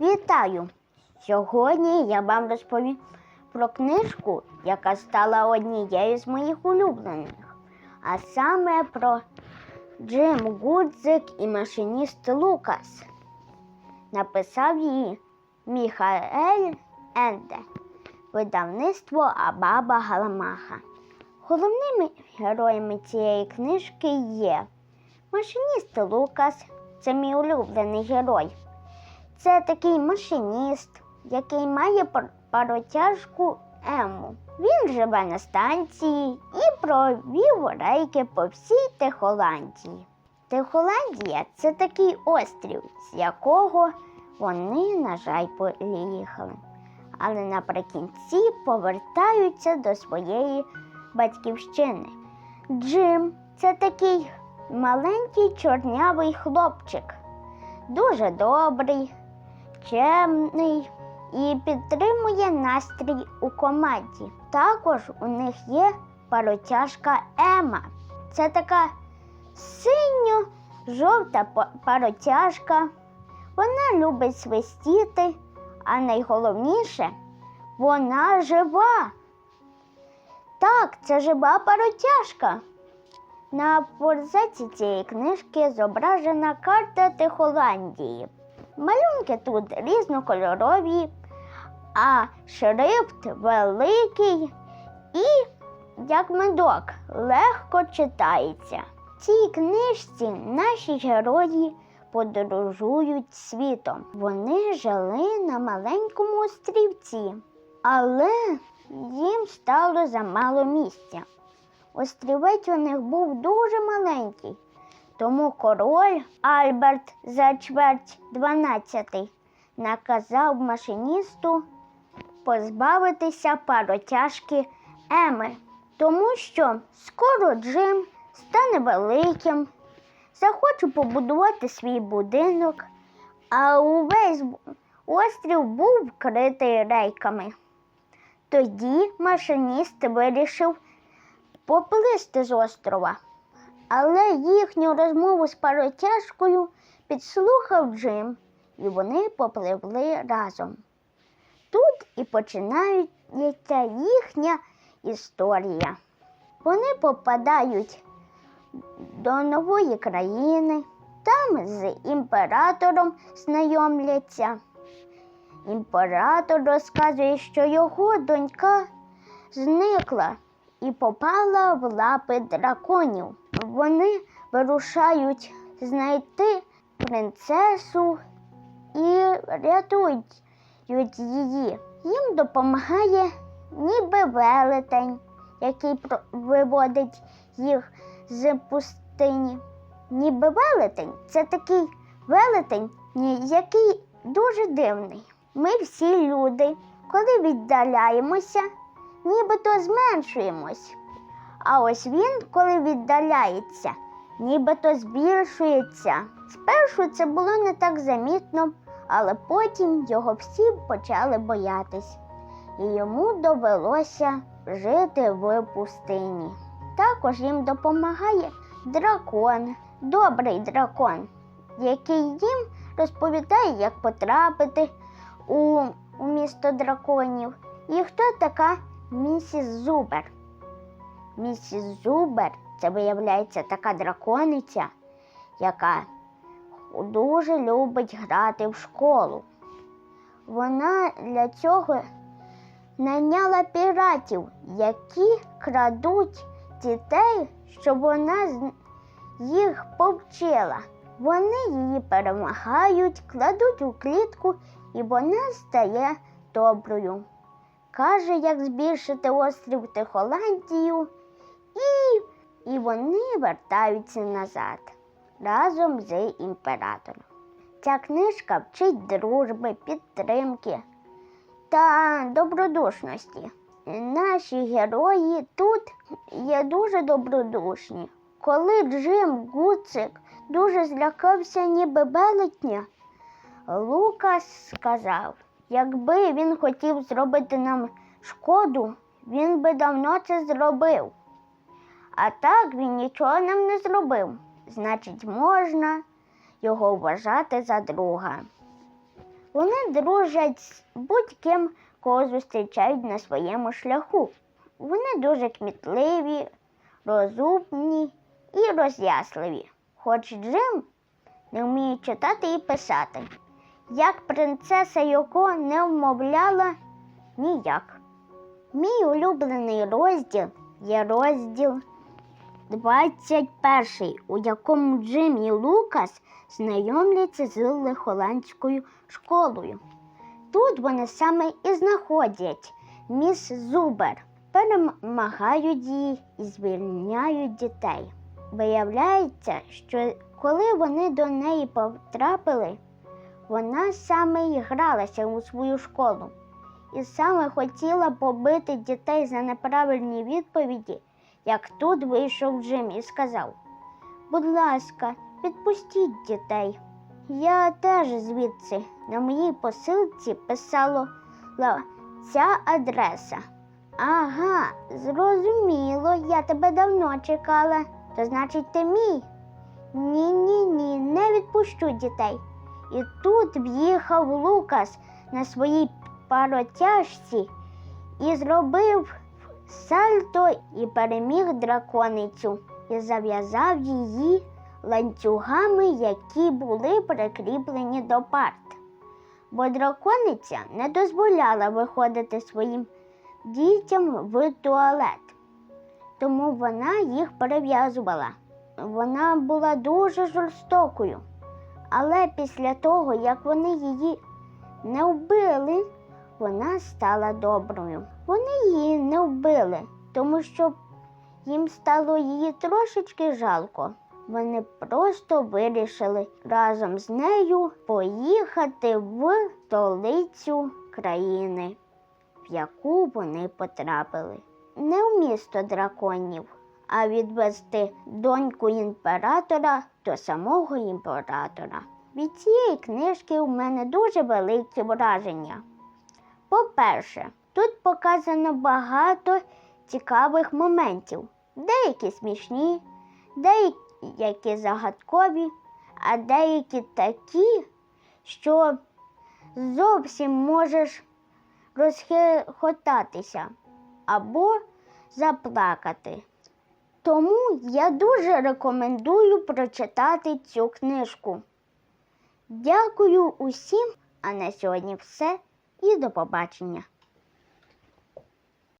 Вітаю! Сьогодні я вам розповім про книжку, яка стала однією з моїх улюблених, а саме про Джим Гудзик і машиніст Лукас. Написав її Міхаель Енде, видавництво Абаба Галамаха. Головними героями цієї книжки є машиніст Лукас, це мій улюблений герой. Це такий машиніст, який має паротяжку Ему. Він живе на станції і провів рейки по всій Тихоландії. Тихоландія це такий острів, з якого вони, на жаль, поїхали. Але наприкінці повертаються до своєї батьківщини. Джим це такий маленький чорнявий хлопчик, дуже добрий, чемний і підтримує настрій у команді. Також у них є паротяжка Ема. Це така синьо-жовта паротяжка. Вона любить свистіти, а найголовніше вона жива. Так, це жива паротяжка. На форзаці цієї книжки зображена карта Тихоландії. Малюнки тут різнокольорові, а шрифт великий і, як медок, легко читається. В цій книжці наші герої подорожують світом. Вони жили на маленькому острівці, але їм стало замало місця. Острівець у них був дуже маленький, тому король Альберт за чверть 12 наказав машиністу позбавитися паротяжки Еми, тому що скоро Джим стане великим, захоче побудувати свій будинок, а увесь острів був вкритий рейками. Тоді машиніст вирішив поплисти з острова. Але їхню розмову з паротяжкою підслухав Джим, і вони попливли разом. Тут і починається їхня історія. Вони попадають до нової країни, там з імператором знайомляться. Імператор розказує, що його донька зникла і попала в лапи драконів. Вони вирушають знайти принцесу і рятують її. Їм допомагає ніби велетень, який виводить їх з пустині. Ніби велетень це такий велетень, який дуже дивний. Ми всі люди, коли віддаляємося, нібито зменшуємось. А ось він, коли віддаляється, нібито збільшується. Спершу це було не так замітно, але потім його всі почали боятись, і йому довелося жити в пустині. Також їм допомагає дракон, добрий дракон, який їм розповідає, як потрапити у, у місто драконів. І хто така місіс Зубер? Місіс Зубер це виявляється така дракониця, яка дуже любить грати в школу. Вона для цього найняла піратів, які крадуть дітей, щоб вона їх повчила. Вони її перемагають, кладуть у клітку, і вона стає доброю. Каже, як збільшити острів Тихоландію, і, і вони вертаються назад разом з імператором. Ця книжка вчить дружби, підтримки та добродушності. Наші герої тут є дуже добродушні. Коли Джим Гуцик дуже злякався ніби велетня, Лукас сказав, якби він хотів зробити нам шкоду, він би давно це зробив. А так він нічого нам не зробив. Значить, можна його вважати за друга. Вони дружать з будь-ким, кого зустрічають на своєму шляху. Вони дуже кмітливі, розумні і роз'ясливі. Хоч Джим не вміє читати і писати. Як принцеса його не вмовляла ніяк. Мій улюблений розділ є розділ 21, у якому Джим і Лукас знайомляться з лихоландською школою. Тут вони саме і знаходять міс Зубер, перемагають її і звільняють дітей. Виявляється, що коли вони до неї потрапили, вона саме і гралася у свою школу і саме хотіла побити дітей за неправильні відповіді, як тут вийшов Джим і сказав: Будь ласка, відпустіть дітей. Я теж звідси на моїй посилці писало ця адреса. Ага, зрозуміло, я тебе давно чекала. То значить, ти мій? Ні, ні, ні, не відпущу дітей. І тут в'їхав Лукас на своїй паротяжці і зробив сальто і переміг драконицю і зав'язав її ланцюгами, які були прикріплені до парт. Бо дракониця не дозволяла виходити своїм дітям в туалет, тому вона їх перев'язувала. Вона була дуже жорстокою. Але після того, як вони її не вбили, вона стала доброю. Вони її не вбили, тому що їм стало її трошечки жалко. Вони просто вирішили разом з нею поїхати в столицю країни, в яку вони потрапили. Не в місто драконів, а відвести доньку імператора до самого імператора. Від цієї книжки у мене дуже великі враження. По-перше, тут показано багато цікавих моментів, деякі смішні, деякі загадкові, а деякі такі, що зовсім можеш розхихотатися або заплакати. Тому я дуже рекомендую прочитати цю книжку. Дякую усім, а на сьогодні все і до побачення.